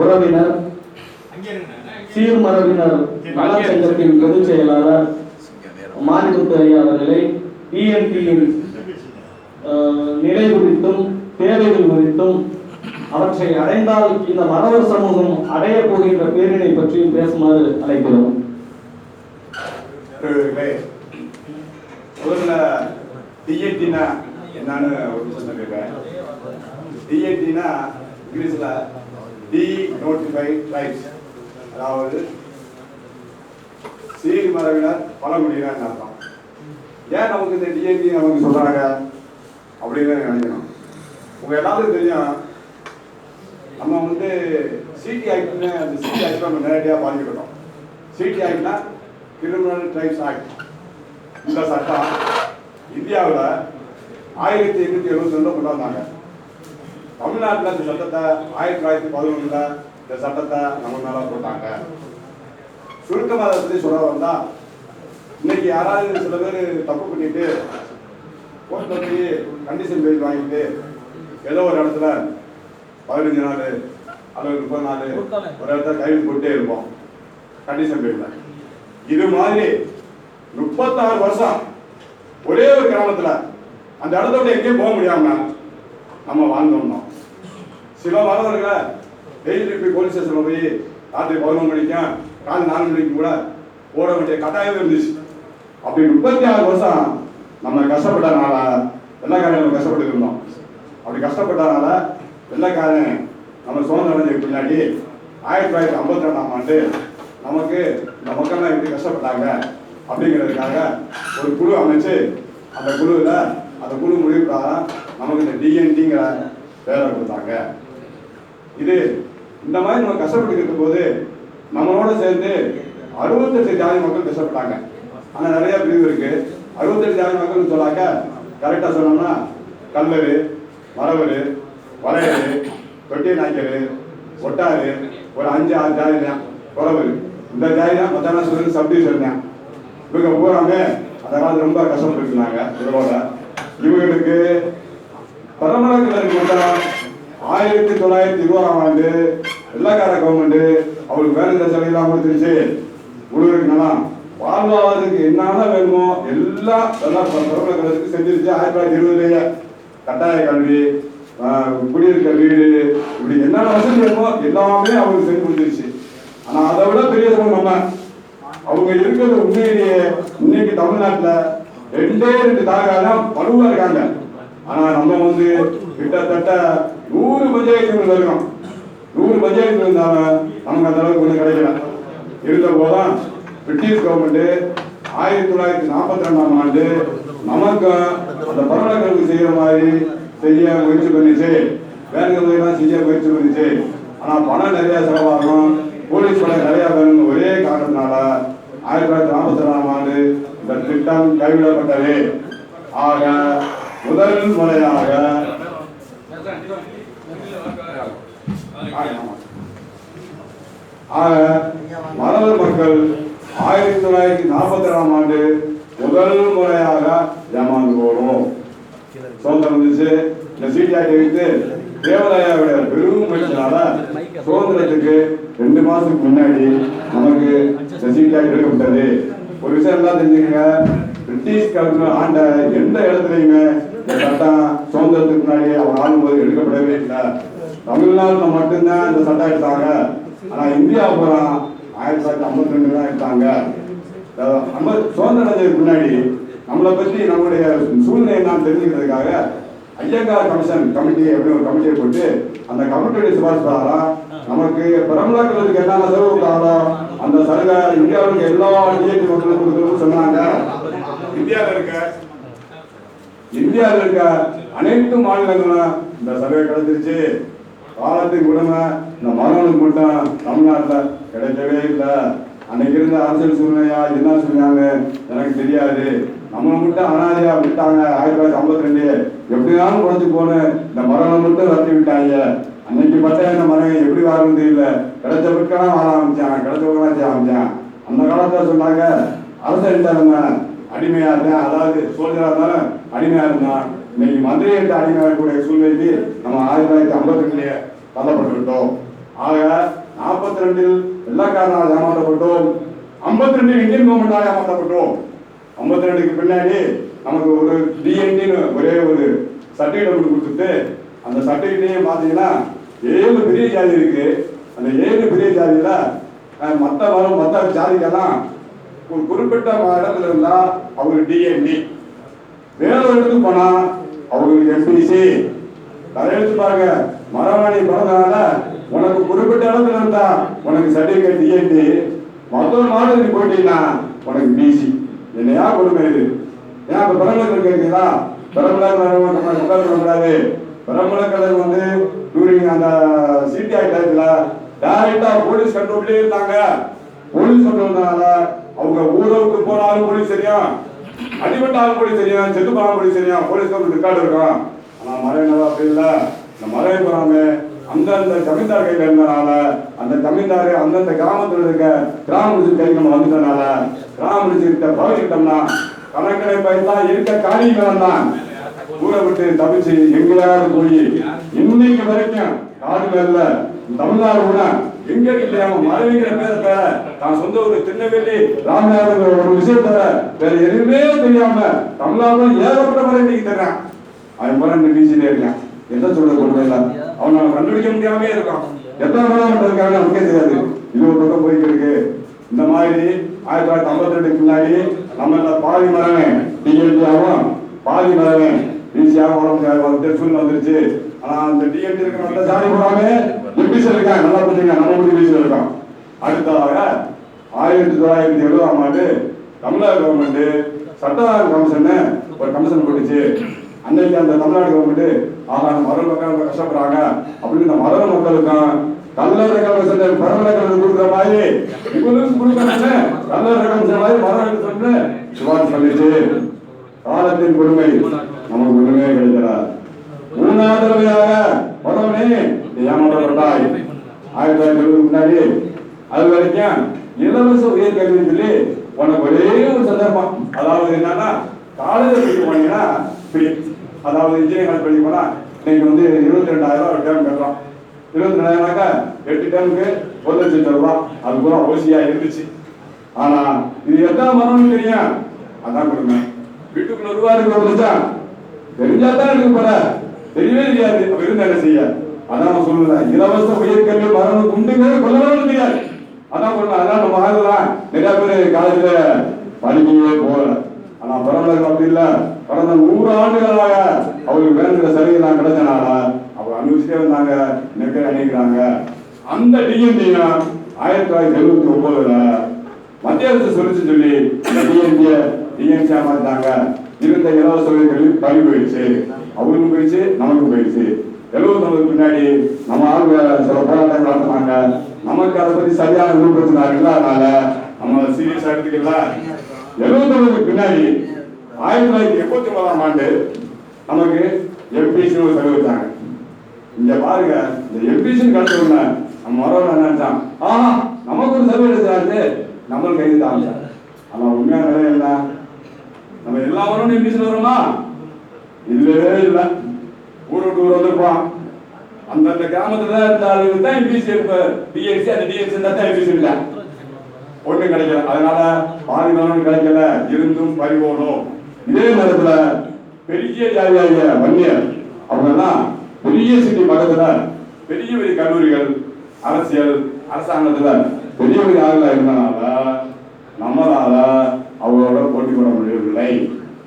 உறவினர் சீர்மரபினர் நலச்சங்கத்தின் பொதுச் செயலாளர் மாரிமுத்து ஐயா அவர்களை டிஎன்டியின் நிலை குறித்தும் தேவைகள் குறித்தும் அவற்றை அடைந்தால் இந்த மரவர் சமூகம் அடைய போகின்ற பேரினை பற்றியும் பேசுமாறு அழைக்கிறோம். நண்பர்களே, முதல்ல டிஎன்டினா என்னன்னு ஒரு விஷயம் சொல்லிடுறேன். டிஎன்டினா இங்கிலீஷ்ல டி நோட்டிஃபை ரைட்ஸ் அதாவது சீர் மரபினர் பழங்குடியினர் அர்த்தம் ஏன் நமக்கு இந்த டிஎன்டி நமக்கு சொல்றாங்க? அப்படின்னு நினைக்கணும். உங்க எல்லாத்துக்கும் தெரியும். நம்ம வந்து சிடி ஆக்ட்னு அந்த சிடி ஆக்ட் நம்ம நேரடியாக பாதிக்கப்பட்டோம். சிடி ஆக்ட்னா கிரிமினல் ட்ரைப்ஸ் ஆக்ட் இந்த சட்டம் இந்தியாவில் ஆயிரத்தி எண்ணூற்றி எழுபத்தி ரெண்டு கொண்டாந்தாங்க தமிழ்நாட்டில் இந்த சட்டத்தை ஆயிரத்தி தொள்ளாயிரத்தி பதினொன்றில் இந்த சட்டத்தை நம்ம மேலே போட்டாங்க. சுருக்கமாக அதை பற்றி சொல்ல வந்தால் இன்னைக்கு யாராவது சில பேர் தப்பு பண்ணிட்டு கோர்ட்டில் போய் கண்டிஷன் பேஜ் வாங்கிட்டு ஏதோ ஒரு இடத்துல பதினஞ்சு நாள் அல்லது முப்பது நாள் ஒரு இடத்துல கைது போட்டே இருப்போம். கண்டிஷன் பேஜில் இது மாதிரி முப்பத்தாறு வருஷம் ஒரே ஒரு கிராமத்தில் அந்த இடத்த விட்டு எங்கேயும் போக முடியாம நம்ம வாழ்ந்தோம்னா வந்தோம் சில வரவர்களை டெய்லி போய் போலீஸ் ஸ்டேஷன்ல போய் ராத்திரி பதினொன்று மணிக்கும் காலை நாலு மணிக்கு கூட ஓட வேண்டிய கட்டாயம் இருந்துச்சு. அப்படி முப்பத்தி ஆறு வருஷம் நம்ம கஷ்டப்பட்டனால வெள்ளக்காரன் நம்ம கஷ்டப்பட்டு இருந்தோம். அப்படி கஷ்டப்பட்டனால வெள்ளக்காரன் நம்ம சுதந்திரம் அடைஞ்சதுக்கு பின்னாடி ஆயிரத்தி தொள்ளாயிரத்தி ஐம்பத்தி ரெண்டாம் ஆண்டு நமக்கு இந்த மக்கள்லாம் எப்படி கஷ்டப்பட்டாங்க அப்படிங்கிறதுக்காக ஒரு குழு அமைச்சு அந்த குழுவில் அந்த குழு முடிவு பிரகாரம் நமக்கு இந்த டிஎன்டிங்கிற வேலை கொடுத்தாங்க. இது இந்த மாதிரி நம்ம கஷ்டப்பட்டு இருக்கும்போது நம்மளோட சேர்ந்து அறுபத்தெட்டு ஜாதி மக்கள் கஷ்டப்பட்டாங்க. ஆனால் நிறைய பிரிவு இருக்கு. அறுபத்தெட்டு ஜாதி மக்கள்னு சொல்லாக்க கரெக்டாக சொன்னோம்னா கல்லரு மரவர் வரையறு தொட்டி நாய்க்கரு ஒட்டாறு ஒரு அஞ்சு ஆறு ஜாதி தான். குறவர் இந்த ஜாதி தான் மற்ற சொல்லி சப்டிவிஷன் தான். இவங்க பூராமே அதெல்லாம் ரொம்ப கஷ்டப்பட்டு இருந்தாங்க. இவங்களுக்கு பரமரங்களுக்கு மட்டும் ஆயிரத்தி தொள்ளாயிரத்தி இருபதாம் ஆண்டு வெள்ளக்கார கவர்மெண்ட் அவங்களுக்கு வேலை சலுகைலாம் கொடுத்துருச்சு. உழவருக்குலாம் வாழ்வாதாரத்துக்கு என்னென்ன வேணுமோ எல்லாம் எல்லாம் பரமரங்களுக்கு செஞ்சிருச்சு. ஆயிரத்தி தொள்ளாயிரத்தி இருபதுலேயே கட்டாய கல்வி குடியிருக்க வீடு இப்படி என்னென்ன வசதி வேணுமோ எல்லாமே அவங்களுக்கு செஞ்சு கொடுத்துருச்சு. ஆனால் அதை விட பெரிய சமூகம் நம்ம அவங்க இருக்கிறது உண்மையிலேயே இன்னைக்கு தமிழ்நாட்டில் ரெண்டே ரெண்டு தாகா பழுவாக இருக்காங்க. ஆனால் நம்ம வந்து கிட்டத்தட்ட நூறு பஞ்சாயத்துகள் இருக்கோம் நூறு பஞ்சாயத்து இருந்தாலும் நமக்கு அந்த அளவுக்கு ஒன்றும் கிடைக்கல. இருந்த போதும் பிரிட்டிஷ் கவர்மெண்ட் ஆயிரத்தி தொள்ளாயிரத்தி நாற்பத்தி ரெண்டாம் ஆண்டு நமக்கு அந்த பரவலங்களுக்கு செய்யற மாதிரி செய்ய முயற்சி பண்ணிச்சு. வேலைகள்லாம் செய்ய முயற்சி பண்ணிச்சு. ஆனா பணம் நிறைய செலவாகும். போலீஸ் பணம் நிறைய வேணும் ஒரே காரணத்தினால ஆயிரத்தி தொள்ளாயிரத்தி நாற்பத்தி ரெண்டாம் ஆண்டு இந்த திட்டம் கைவிடப்பட்டது. ஆக முதல் முறையாக ஆக மரவர் மக்கள் ஆயிரத்தி தொள்ளாயிரத்தி நாற்பத்தி ஏழாம் ஆண்டு முதல் முறையாக ஏமாந்து போறோம். சுதந்திரம் வந்துச்சு இந்த சீட்டாட்டை வைத்து தேவராயாவுடைய பெரும் முயற்சினால சுதந்திரத்துக்கு ரெண்டு மாசத்துக்கு முன்னாடி நமக்கு இந்த சீட்டாட்டு எடுக்கப்பட்டது. ஒரு விஷயம் எல்லாம் தெரிஞ்சுக்கங்க. பிரிட்டிஷ் கவர்மெண்ட் ஆண்ட எந்த இடத்துலையுமே இந்த சட்டம் சுதந்திரத்துக்கு முன்னாடி அவங்க ஆளும்போது எடுக்கப்படவே இல்லை. தமிழ்நாட்டில் மட்டும்தான் இந்த சட்டம் எடுத்தாங்க. ஆனா இந்தியா பூரா ஆயிரத்தி தொள்ளாயிரத்தி ஐம்பத்தி ரெண்டு தான் எடுத்தாங்க. நம்ம சுதந்திர முன்னாடி நம்மளை பற்றி நம்மளுடைய சூழ்நிலை நான் தெரிஞ்சுக்கிறதுக்காக ஐயங்கார் கமிஷன் கமிட்டி அப்படின்னு ஒரு கமிட்டியை போட்டு அந்த கமிட்டியுடைய சிபாரிசு பிரகாரம் நமக்கு பிரபலங்களுக்கு என்னென்ன செலவு கொடுத்தாங்களோ அந்த சலுகை இந்தியாவுக்கு எல்லா டிஎன்டி மக்களும் கொடுக்கணும்னு சொன்னாங்க. இந்தியாவில் இருக்க இந்தியாவில் இருக்க அனைத்து மாநிலங்களும் இந்த சலுகை கிடைச்சிருச்சு காலத்துக்கு விடாம இந்த மரணம் மட்டும் தமிழ்நாட்டில் கிடைக்கவே இல்லை. அன்னைக்கு இருந்த அரசியல் சூழ்நிலையா என்ன சொன்னாங்க? எனக்கு தெரியாது. நம்மளை மட்டும் அனாதையா விட்டாங்க ஆயிரத்தி தொள்ளாயிரத்தி ஐம்பத்தி ரெண்டு. எப்படினாலும் குறைஞ்சு போன இந்த மரணம் மட்டும் ரத்தி விட்டாங்க அன்னைக்கு பார்த்தா இந்த மரம் எப்படி வாழணும் தெரியல. கிடைச்ச பிற்கெல்லாம் வாழ ஆரம்பிச்சான் கிடைச்ச பிற்கெல்லாம் செய்ய ஆரம்பிச்சான் அந்த காலத்துல சொன்னாங்க அரசன் நம்ம அடிமையா இருந்தேன் அதாவது சோல்ஜரா இருந்தாலும் அடிமையா இருந்தான் இன்னைக்கு மந்திரிகிட்ட அடிமையா சூழ்நிலைக்கு நம்ம ஆயிரத்தி தொள்ளாயிரத்தி ஐம்பத்தி ரெண்டுலயே தள்ளப்பட்டுவிட்டோம். ஆக நாற்பத்தி ரெண்டில் வெள்ளக்காரனால் ஏமாற்றப்பட்டோம். ஐம்பத்தி ரெண்டில் இந்தியன் கவர்மெண்டால் ஏமாற்றப்பட்டோம். ஐம்பத்தி ரெண்டுக்கு பின்னாடி நமக்கு ஒரு டிஎன்டின்னு ஒரே ஒரு சர்டிஃபிகேட் ஒன்று கொடுத்துட்டு அந்த சர்டிஃபிகேட்டையும் பார்த்தீங்கன்னா ஏழு பெரிய ஜாதி இருக்கு. அந்த ஏழு பெரிய ஜாதியில் மற்ற வரும் மற்ற ஜாதிக்கெல்லாம் ஒரு குறிப்பிட்ட இடத்துல இருந்தால் அவங்க டிஎன்டி வேற ஒரு இடத்துக்கு போனால் அவங்களுக்கு எம்பிசி தலையெழுத்து பாருங்க. மரவாணி பிறந்தனால உனக்கு குறிப்பிட்ட அளவுக்கு இருந்தா உனக்கு சர்டிபிகேட் டிஎன்டி மற்றொரு மாநிலத்துக்கு போயிட்டீங்கன்னா உனக்கு பிசி என்னையா கொடுமை இது? ஏன் இப்ப பெரம்பலூர் கேட்குறீங்களா? பெரம்பலூர் கூடாது பெரம்பலூர் வந்து டூரிங் அந்த சிடிஐ டயத்துல டைரக்டா போலீஸ் கண்ட்ரோல்லே இருந்தாங்க. போலீஸ் கண்ட்ரோல்னால அவங்க ஊரவுக்கு போனாலும் போலீஸ் தெரியும். அடிபட்ட ஆள் கூட தெரியும் செத்து போனாலும் கூட தெரியும் போலீஸ் ரெக்கார்டு இருக்கும் ஆனா மழை நல்லா அப்படி இல்ல இந்த மழை போறாமே அந்தந்த ஜமீன்தார் கையில இருந்தனால அந்த ஜமீன்தார் அந்தந்த கிராமத்துல இருக்க கிராம கை கைக்கு நம்ம வந்துட்டனால கிராம முடிச்சுக்கிட்ட பழகிட்டோம்னா கணக்கடை பயிர்த்தா இருக்க காணிக்கலாம் தான் ஊரை விட்டு தப்பிச்சு எங்கேயாவது போய் இன்னைக்கு வரைக்கும் காடு மேல தமிழ்நாடு கூட எங்க அவன் மறைவிக்கிற பேர பேர தான் சொந்த ஊர் திருநெல்வேலி ராமநாதபுரம் ஒரு விஷயத்த வேற எதுவுமே தெரியாம தமிழ்நாடு ஏகப்பட்ட முறை இன்னைக்கு தர்றான். அவன் முறை இந்த இருக்கான் என்ன சொல்றது கொண்டு இல்ல அவன் கண்டுபிடிக்க முடியாம இருக்கான். எத்தனை முறை இருக்காங்க நமக்கே தெரியாது. இது ஒரு பக்கம் போயிட்டு இருக்கு. இந்த மாதிரி ஆயிரத்தி தொள்ளாயிரத்தி ஐம்பத்தி ரெண்டுக்கு முன்னாடி நம்ம இந்த பாதி மரமே டிஎன்டி ஆகும் பாதி மரமே ஈஸியாக உடம்பு வந்து சூழ்நிலை வந்துருச்சு. ஆனா அந்த டிஎன்டி இருக்கிற நல்ல போடாம எம்பிசி இருக்கான் நல்லா புரிஞ்சுங்க நம்ம மட்டும் பிசி இருக்கான். அடுத்ததாக ஆயிரத்தி தொள்ளாயிரத்தி எழுபதாம் ஆண்டு தமிழ்நாடு கவர்மெண்ட் சட்டவார கமிஷன் ஒரு கமிஷன் போட்டுச்சு. அன்னைக்கு அந்த தமிழ்நாடு கவர்மெண்ட் ஆஹா அந்த மரம் மக்கள் கஷ்டப்படுறாங்க. அப்படின்னு இந்த மரண மக்களுக்கும் கல்லறை கமிஷன் பரவல கமிஷன் கொடுக்குற மாதிரி இவங்களுக்கும் கொடுக்கணும்னு கல்லறை கமிஷன் மாதிரி மரம் கமிஷன் சிவாஜி சொல்லிச்சு. காலத்தின் கொடுமை நமக்கு ஒண்ணுமே கிடைக்கிறார் மூணாவது தடவையாக வரவனே நீ ஏமாற்றப்பட்டாய் ஆயிரத்தி தொள்ளாயிரத்தி எழுபதுக்கு முன்னாடி. அது வரைக்கும் இலவச உயர்கல்வின்னு சொல்லி உனக்கு ஒரே ஒரு சந்தர்ப்பம். அதாவது என்னன்னா காலேஜ் படிக்க போனீங்கன்னா ஃப்ரீ அதாவது இன்ஜினியரிங் படிக்க போனா நீங்க வந்து இருபத்தி ரெண்டாயிரம் ரூபாய் டேர்ம் கட்டுறோம். இருபத்தி ரெண்டாயிரம்னாக்கா எட்டு டேர்முக்கு ஒரு லட்சம் ரூபாய் அது கூட ஓசியா இருந்துச்சு. ஆனா இது எத்தனை மரம்னு தெரியும்? அதான் கொடுங்க வீட்டுக்குள்ள ரூபா இருக்கு ஒரு லட்சம். தெரிஞ்சா தான் எடுக்க போற. தெரியவே தெரியாது. அப்ப இருந்து என்ன செய்ய? அதான் நான் இலவச உயர்கல்வி மரணம் உண்டுங்கிறது கொள்ளவே தெரியாது அதான் சொல்றேன் அதான் நம்ம ஆகலாம் நிறைய பேர் காலேஜ்ல படிக்கவே போகல. ஆனா பரவாயில்ல அப்படி இல்ல. கடந்த நூறு ஆண்டுகளாக அவருக்கு வேணுங்கிற சலுகைலாம் கிடைச்சனால அவர் அனுபவிச்சுட்டே வந்தாங்க. நிற்க அணிக்கிறாங்க அந்த டிஎன்டியும் ஆயிரத்தி தொள்ளாயிரத்தி எழுபத்தி ஒன்பதுல மத்திய அரசு சொல்லிச்சு சொல்லி டிஎன்டிய டிஎன்சி மாத்தாங்க இருந்த இலவச உதவிகள் பறி போயிடுச்சு அவங்களுக்கும் போயிடுச்சு நமக்கும் போயிடுச்சு. எழுபத்தொன்பது பின்னாடி நம்ம ஆளுங்க சில போராட்டங்கள் நடத்தினாங்க. நமக்கு அதை பத்தி சரியான விருப்பத்தினா இல்லாதனால நம்ம சீரியஸா எடுத்துக்கல. எழுபத்தொன்பதுக்கு பின்னாடி ஆயிரத்தி தொள்ளாயிரத்தி எண்பத்தி ஒன்பதாம் ஆண்டு நமக்கு எம்பிசி ஒரு சலுகை வச்சாங்க. இங்க பாருங்க இந்த எம்பிசின்னு கிடைச்ச உடனே நம்ம மரம் என்ன நினைச்சான். ஆஹா நமக்கு ஒரு சலுகை எடுத்தாரு நம்மளுக்கு கைது தான் ஆனா உண்மையான நிலை என்ன? நம்ம எல்லா மரமும் எம்பிசியில் வரோமா? இல்லவே இல்லை. ஊர் விட்டு ஊர் வந்திருப்பான் அந்தந்த கிராமத்துல இருந்த ஆளுங்க தான் எம்பிசி இருப்ப அந்த டிஎன்சி இருந்தா தான் எம்பிசி இல்லை. ஒண்ணும் கிடைக்கல. அதனால பாதி கிடைக்கல. இருந்தும் பறிபோடும் இதே நேரத்துல பெரிய ஜாதியாகிய வன்னியர். அவங்க பெரிய சிட்டி பக்கத்துல பெரிய பெரிய கல்லூரிகள் அரசியல் அரசாங்கத்துல பெரிய பெரிய ஆளுகளா இருந்தனால நம்மளால அவங்களோட போட்டி போட முடியவில்லை.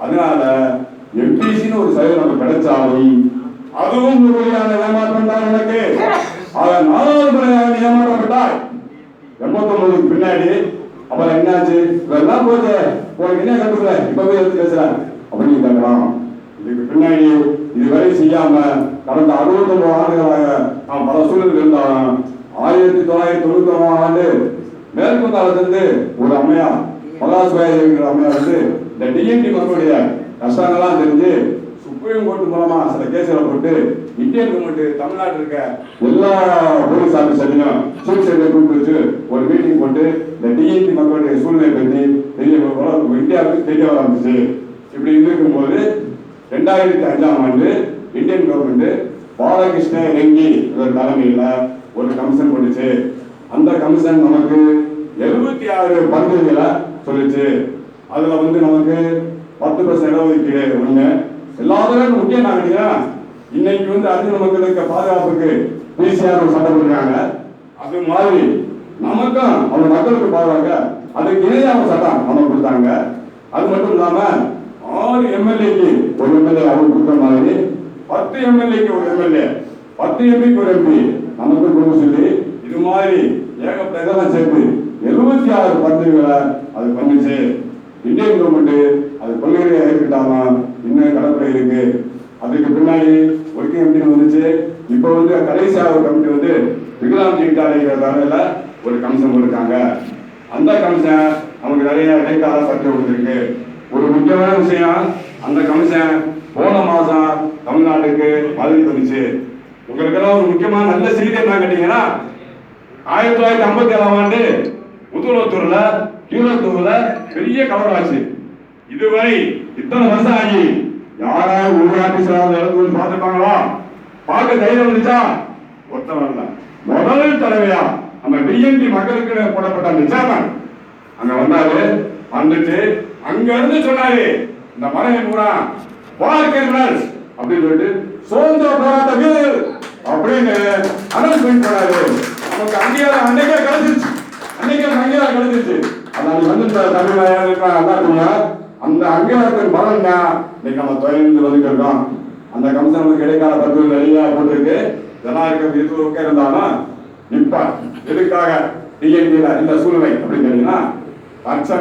அதனால எம்பிசின்னு ஒரு சலுகை நமக்கு கிடைச்சாலும் அதுவும் ஒரு வகையான ஏமாற்றம் தான் எனக்கு. அதை நாலாவது முறையாக நீ ஏமாற்றப்பட்டாய் எண்பத்தொன்பதுக்கு பின்னாடி அப்புறம் என்னாச்சு? இதெல்லாம் போச்சு. உனக்கு என்ன கண்டுக்கல. இப்ப போய் எடுத்து பேசுற அப்படின்னு கேட்கலாம். இதுக்கு பின்னாடி இதுவரை செய்யாம கடந்த அறுபத்தொன்பது ஆண்டுகளாக நான் பல சூழல் இருந்தாலும் ஆயிரத்தி தொள்ளாயிரத்தி தொண்ணூத்தி ஒன்பதாம் ஆண்டு மேற்கு காலத்திலிருந்து ஒரு அம்மையார் மகாசுவாயிங்கிற அம்மையார் வந்து இந்த டிஎன்டி மக்களுடைய கஷ்டங்கள்லாம் தெரிஞ்சு சுப்ரீம் கோர்ட் மூலமா சில கேஸ்களை போட்டு இந்தியன் கவர்மெண்ட் தமிழ்நாட்டில் இருக்க எல்லா போலீஸ் ஆபீசரையும் சீஃப் செக்ரட்டரி கூப்பிட்டு வச்சு ஒரு மீட்டிங் போட்டு இந்த டிஎன்டி மக்களுடைய சூழ்நிலை பற்றி தெரிய இந்தியாவுக்கு தெரிய ஆரம்பிச்சு. இப்படி இருக்கும்போது ரெண்டாயிரத்தி அஞ்சாம் ஆண்டு இந்தியன் கவர்மெண்ட் பாலகிருஷ்ண ரெங்கி இவர் தலைமையில ஒரு கமிஷன் பண்ணுச்சு அந்த கமிஷன் நமக்கு எழுபத்தி ஆறு பங்குகளை சொல்லுச்சு. அதுல வந்து நமக்கு பத்து பர்சன்ட் இடஒதுக்கீடு ஒண்ணு எல்லாத்துக்கும் முக்கியம் நாங்க இன்னைக்கு வந்து அர்ஜுன மக்களுக்கு பாதுகாப்புக்கு பிசிஆர் ஒரு சட்டம் போடுறாங்க அது மாதிரி நமக்கும் அவங்க மக்களுக்கு பாதுகாக்க அதுக்கு இணையான சட்டம் நம்ம கொடுத்தாங்க. அது மட்டும் இல்லாம ஆறு எம்எல்ஏக்கு ஒரு எம்எல்ஏ அவங்க கொடுத்த மாதிரி பத்து எம்எல்ஏக்கு ஒரு எம்எல்ஏ பத்து எம்பிக்கு ஒரு எம்பி நமக்கு கொடுக்க சொல்லி இது மாதிரி ஏகப்பட்ட இதெல்லாம் சேர்த்து எழுபத்தி ஆறு பதவிகளை அது பண்ணிச்சு. இந்தியன் கவர்மெண்ட் அது கொள்கையை ஏற்றுக்கிட்டாலும் இன்னும் கடற்கரை இருக்கு. அதுக்கு பின்னாடி ஒர்க்கிங் கமிட்டி வந்துச்சு. இப்போ வந்து கடைசியாக ஒரு கமிட்டி வந்து விக்ராந்த் விட்டாலைங்கிற தலைமையில ஒரு கமிஷன் கொடுத்தாங்க அந்த கமிஷன் நமக்கு நிறைய இடைக்கால பற்றி கொடுத்துருக்கு. ஒரு முக்கியமான விஷயம் அந்த கமிஷன் போன மாசம் தமிழ்நாட்டுக்கு பதவி வந்துச்சு உங்களுக்கெல்லாம் ஒரு முக்கியமான நல்ல செய்தி என்ன கேட்டீங்கன்னா ஆயிரத்தி தொள்ளாயிரத்தி ஐம்பத்தி ஏழாம் ஆண்டு முதுகுளத்தூர்ல கீழத்தூர்ல பெரிய கலவரம் ஆச்சு. இதுவரை இத்தனை வருஷம் ஆகி யாராவது ஒரு ஆபீசராவது இடத்துல போய் பார்த்துருப்பாங்களா பார்க்க தைரியம் இருந்துச்சா ஒருத்தவன் வரல. முதல் தலைவையா நம்ம பிஎன்பி மக்களுக்கு போடப்பட்ட அந்த சேர்மன் அங்க வந்தாரு வந்துட்டு அங்க இருந்து சொன்னாரு இந்த மலையை பூரா வாழ்க்கைகள் அப்படின்னு சொல்லிட்டு சுதந்திர போராட்ட வீரர் அப்படின்னு அனௌன்ஸ்மெண்ட் பண்ணாரு நமக்கு அங்கீகாரம் அன்னைக்கே கிடைச்சிருச்சு. அன்னைக்கே அந்த அங்கீகாரம் கிடைச்சிருச்சு. அதான் வந்து தமிழ் அந்த அங்கீகாரத்தின் பலன் தான் இன்னைக்கு நம்ம தொழில் வந்துட்டு இருக்கோம். அந்த கமிஷன் நமக்கு இடைக்கால பத்திரம் நிறைய போட்டிருக்கு. இதெல்லாம் இருக்க இது இருந்தாலும் இப்ப எதுக்காக? டிஎன்பியில இந்த சூழ்நிலை அப்படின்னு கேட்டீங்கன்னா அச்சம்